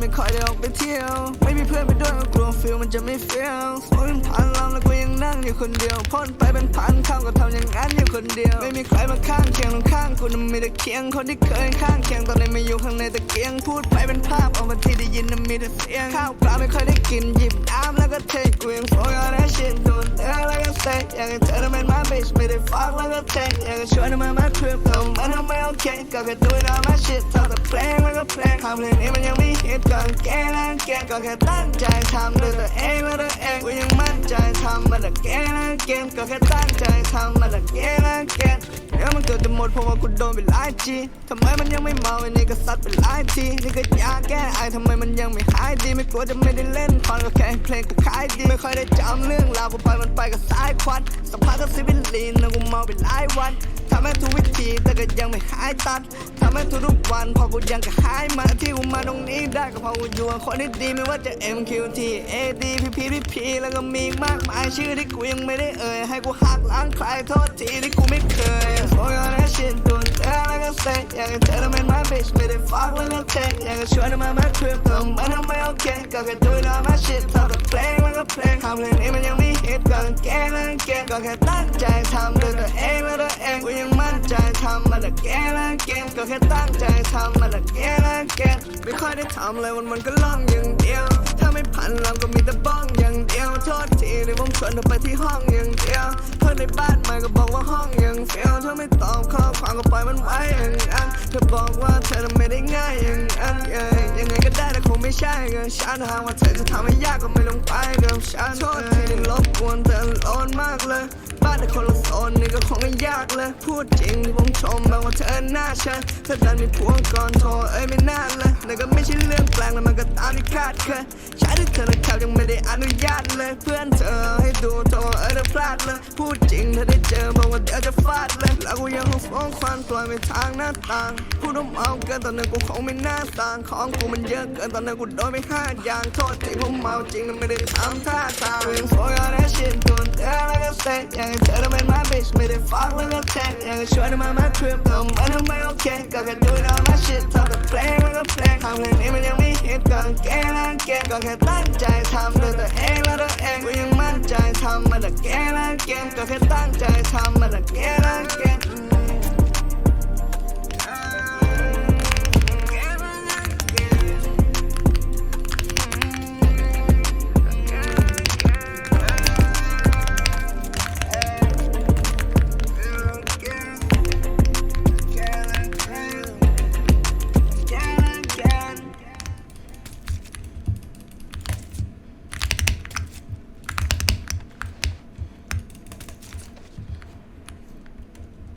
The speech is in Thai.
ไม่ค่อยได้ออกไปเที่ยว ไม่มีเพื่อนไปด้วยก็กลัวฟิลมันจะไม่เฟี้ยวโอ้ยมันผ่านลำแล้วกูยังนั่งอยู่คนเดียวพ่นไปเป็นพันข้าก็ทำอย่างนั้นอยู่คนเดียว ไม่มีใครมาข้างเคียงตรงข้างกูนั้นมีแต่เคียงคนที่เคยข้างเคียงตอนนี้ไม่อยู่ข้างในตะเกียงพูดไปเป็นภาพออกมาที่ได้ยินนั้นมีแต่เสียงข้าวปลาไม่ค่อยได้กินหยิบน้ำแล้วก็ บิชไม่ได้ฟักแล้วก็เทอยากให้ชวนมามาทริปแต่มันทำไม่โอเคก็แค่ดูน้ำมาชิดทำแต่เพลงแล้วก็เเดี๋ยวมันเกิดจะหมดเพราะว่ากูโดนไปหลายทีทำไมมันยังไม่เมาไอ้นี่ก็ซัดไปหลายทีนี่ก็ยาแก้ไอทำไมมันยังไม่หายดี ไม่กลัวจะไม่ได้เล่นคอนก็แค่เพลงกูขายดี ไม่ค่อยได้จำเรื่องราวกูไปมันไปกับสายควันสัมภาพกับซิบิลีนนะกูเมาไปหลายวัน ทำให้ทุกวิธีแต่ก็ยังไม่หายตัดทำให้ทุกๆวันพอกูยังก็หายมันที่กูมาตรงนี้ได้ก็เพราะกูอยู่กับคนที่ดีไม่ว่าจะ MQT AD PP PP แล้วก็มีมากมายชื่อที่กูยังไม่ได้เอ่ยให้กูหักล้างใครโทษทีที่กูไม่เคยโอ้ยนะชิดโดนเธอแล้วก็เซอยากให้เธอนั้นเป็น my bitch ไม่ได้ฟักแล้วก็เทอยากให้ชวนมามาทริปตมันทำไม่โอเคก็แค่ดูน้ำมาชิดทำแต่เพลงแล้วก็เพลงทำเพลงนี้มันยังไม่ฮิตก็แก้แล้วแกก็แค่ตั้งใจทำด้วยตัวเองและตัวเองกูย ใจทำมาแต่แก้แล้วแกก็แค่ตั้งใจทำมาแต่แก้แล้วแกไม่ค่อยได้ทำอะไรวันมันก็ล่องอย่างเดียว ถ้าไม่พันลำก็มีแต่บ้องอย่างเดียว โทษทีที่ผมชวนเธอไปที่ห้องอย่างเดียวเพื่อนในบ้านใหม่ก็บอกว่าห้องอย่างเฟียวเธอไม่ตอบข้อความก็ปล่อยมันไว้อย่างนั้นเธอบอกว่าเธอไม่ได้ง่ายอย่างนั้นเอ้ยยัง ไม่ใช่กับฉันหากว่าเธอจะทำให้ยากก็ไม่ลงไปกับฉันโทษทีที่รบกวนเธอร้อนมากเลย บ้านในคนละโซนนี่ก็คงไม่ยากเลย พูดจริงที่ผมชมแบบว่าเธอหน้าฉันเธอดันมีพวงก่อนโทรเอ้ยไม่น่าเลยนั่นก็ไม่ใช่เรื่องแปลงแล้วมันก็ตามที่คาดเคยใช้ที่เธอนะครับยังไม่ได้อนุญาตเลย เพื่อนเธอให้ดูโทรเอ้ยเธอพลาดเลย พูดจริงเธอได้เจอ ดี๋ยวจะฟาดเลยแล้วกูยังคงฟ้องควันปล่อยไปทางหน้าต่างพูดเมาเกินตอนนั้นกูคงไม่น่าต่างของกูมันเยอะเกินตอนนั้นกูโดนไปห้าอย่างโทษที่ผมเมาจริงแต่ไม่ได้ทำท่าทาง Ring for your that shit โดนเธอแล้วก็เซ็ตอยากให้เธอทำเป็น my bitch ไม่ได้ฟักแล้วก็แทงอยากให้ชวนเธอมามาทริปแต่มันทำไม่โอเคก็แค่ดูน้ำมา shit ทำแต่เพลงแล้วก็เพลงทำเพลงนี้มันยัง ไม่ฮิตก็แก้แล้วแกก็แค่ตั้งใจทำด้วยตัวเองและตัวเอ